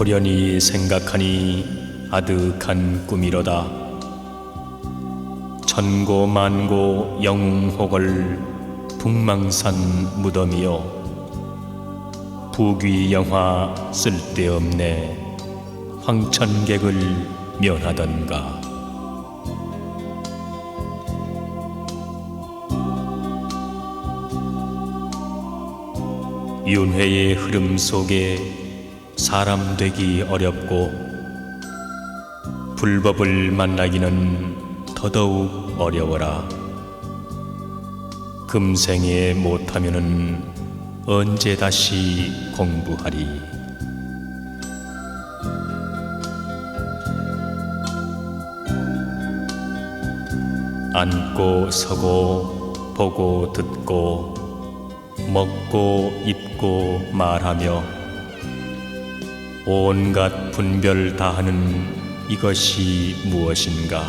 호련히 생각하니 아득한 꿈이로다. 천고 만고 영웅호걸 북망산 무덤이요. 부귀 영화 쓸데없네 황천객을 면하던가. 윤회의 흐름 속에 사람 되기 어렵고 불법을 만나기는 더더욱 어려워라. 금생에 못하면은 언제 다시 공부하리. 앉고 서고 보고 듣고 먹고 입고 말하며 온갖 분별 다하는 이것이 무엇인가?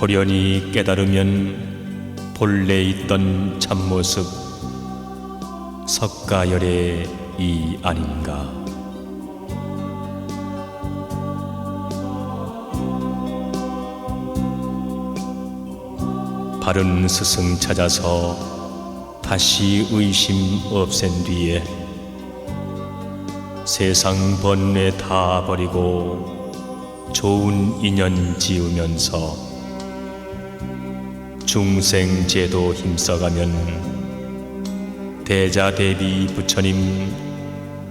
호련히 깨달으면 본래 있던 참모습 석가열의 이 아닌가? 바른 스승 찾아서 다시 의심 없앤 뒤에 세상 번뇌 다 버리고 좋은 인연 지으면서 중생 제도 힘써가면 대자 대비 부처님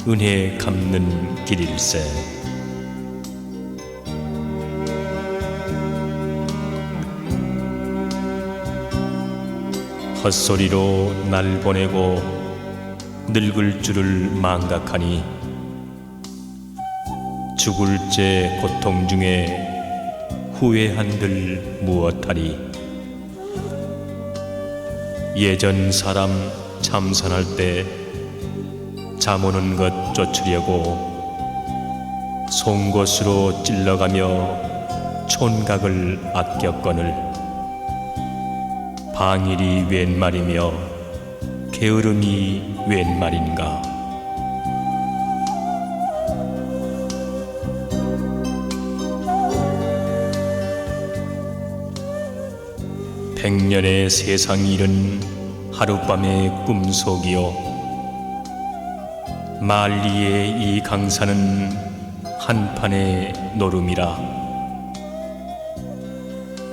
은혜 갚는 길일세. 헛소리로 날 보내고 늙을 줄을 망각하니 죽을 제 고통 중에 후회한들 무엇하리? 예전 사람 참선할 때 잠 오는 것 쫓으려고 송곳으로 찔러가며 촌각을 아꼈거늘. 방일이 웬 말이며 게으름이 웬 말인가 백년의 세상 일은 하룻밤의 꿈속이요. 만리의 이 강산은 한판의 노름이라.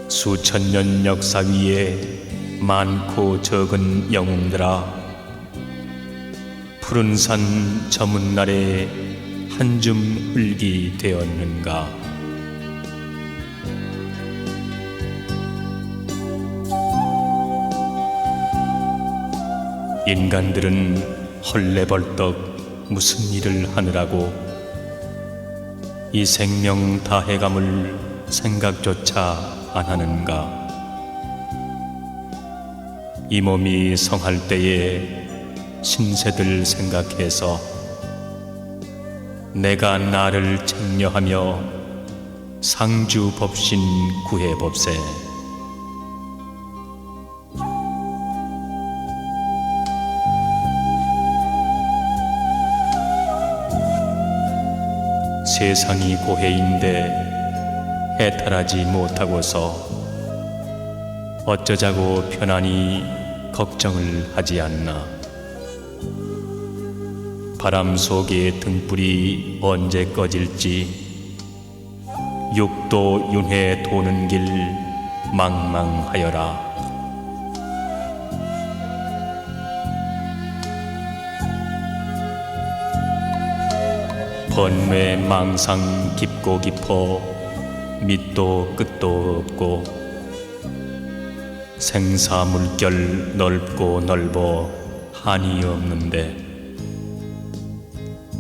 수천 년 역사 위에 많고 적은 영웅들아. 푸른 산 저문 날에 한줌 흙이 되었는가 인간들은 헐레벌떡 무슨 일을 하느라고 이 생명 다해감을 생각조차 안 하는가? 이 몸이 성할 때에 신세들 생각해서 내가 나를 책려하며 상주 법신 구해봅세 세상이 고해인데 해탈하지 못하고서 어쩌자고 편안히 걱정을 하지 않나. 바람 속의 등불이 언제 꺼질지 육도 윤회 도는 길 망망하여라 번뇌 망상 깊고 깊어 밑도 끝도 없고 생사 물결 넓고 넓어 한이 없는데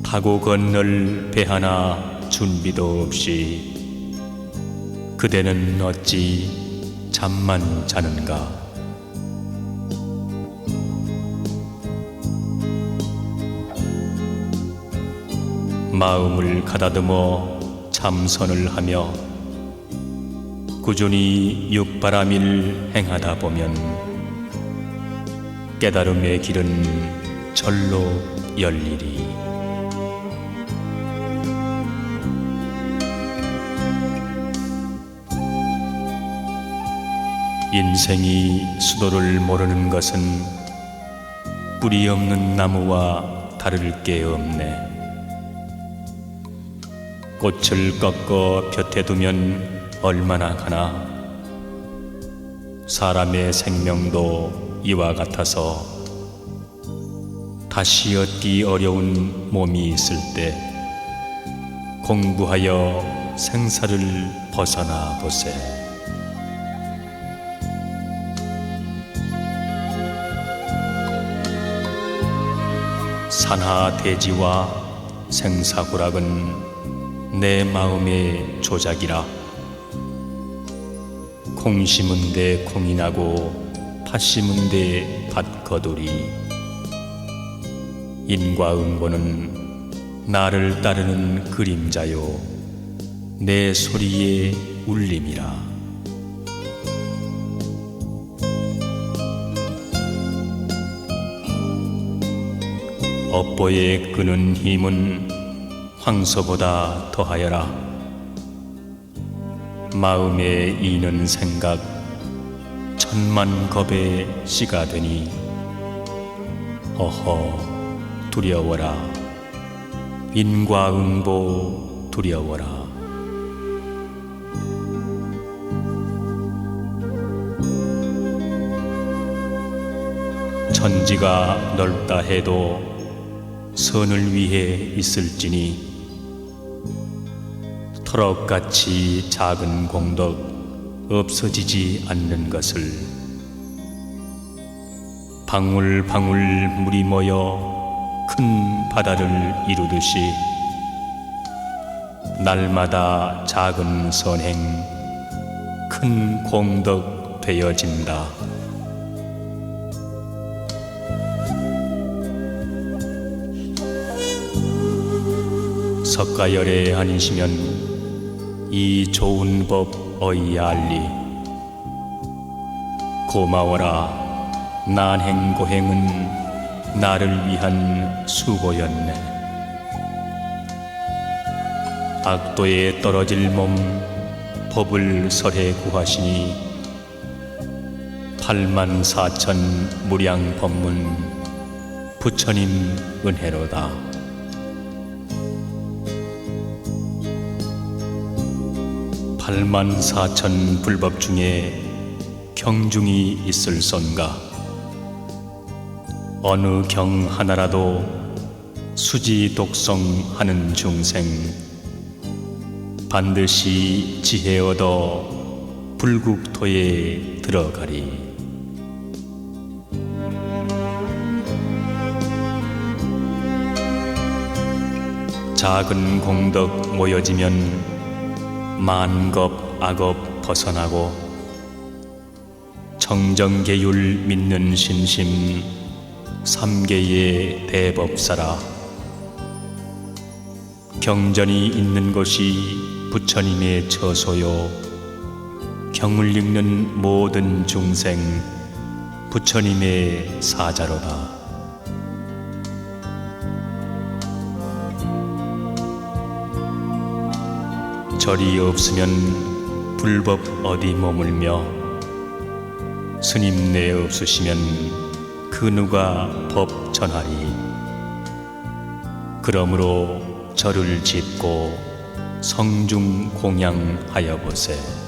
타고 건널 배 하나 준비도 없이 그대는 어찌 잠만 자는가 마음을 가다듬어 참선을 하며 꾸준히 육바람일 행하다 보면 깨달음의 길은 절로 열리리. 인생이 수도를 모르는 것은 뿌리 없는 나무와 다를 게 없네. 꽃을 꺾어 볕에 두면 얼마나 가나. 사람의 생명도 이와 같아서 다시 얻기 어려운 몸이 있을 때 공부하여 생사를 벗어나 보세. 산하 대지와 생사고락은 내 마음의 조작이라. 콩 심은 데 콩이 나고 팥 심은 데팥 거두리. 인과응보는 나를 따르는 그림자요. 내 소리의 울림이라. 업보에 끄는 힘은 황소보다 더하여라. 마음에 이는 생각 천만 겁의 씨가 되니 어허 두려워라. 인과응보 두려워라. 천지가 넓다 해도 선을 위해 있을지니 터럭같이 작은 공덕 없어지지 않는 것을 방울 방울 물이 모여 큰 바다를 이루듯이 날마다 작은 선행 큰 공덕 되어진다. 석가열에 아니시면 이 좋은 법 어이 알리 고마워라 난행 고행은 나를 위한 수고였네 악도에 떨어질 몸 법을 설해 구하시니 팔만 사천 무량 법문 부처님 은혜로다. 팔만 사천 불법 중에 경중이 있을선가. 어느 경 하나라도 수지 독성하는 중생. 반드시 지혜 얻어 불국토에 들어가리. 작은 공덕 모여지면 만겁 악업 벗어나고 정정계율 믿는 신심 삼계의 대법사라. 경전이 있는 곳이 부처님의 처소요. 경을 읽는 모든 중생 부처님의 사자로다 절이 없으면 불법 어디 머물며 스님 내 없으시면 그 누가 법 전하리 그러므로 절을 짓고 성중 공양하여 보세.